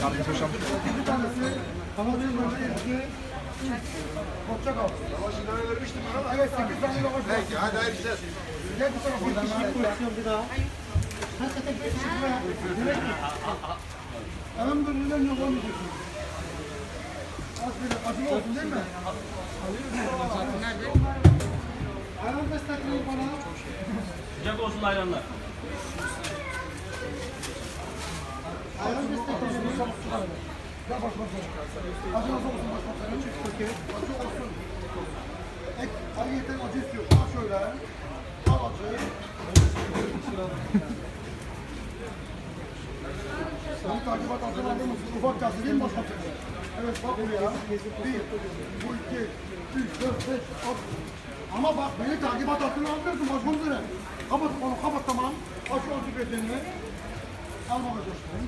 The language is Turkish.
Yalnız hocam. Bir tanesi Kanada'nın böyle eski Koçak al. Evet 8 tane lavaş var. Peki hadi hayırlısı olsun. Gel bu tarafa. Bir kişilik pozisyon bir daha. Elhamdülillah yok olmayacaksın. Az bir acılı olsun değil mi? Ayran destekleyin bana. Sıcak olsun ayranlar. Ayran destekleyin. Gel baş başa. Acı nasıl olsun baş başa? Çık Türkiye. Acı olsun. Ek, ayrıyeten acı istiyor. Al şöyle. Al acı. Bunu takip et altına alır mısın? Ufak kası değil mi başka türlü? Evet bak buraya. Bir, bu iki, üç, dört, beş, altı. Ama bak beni takip et altına almıyorsun başkomiserim. Kapat onu kapat tamam. Aç o tüfeğini. Al bana coşkun.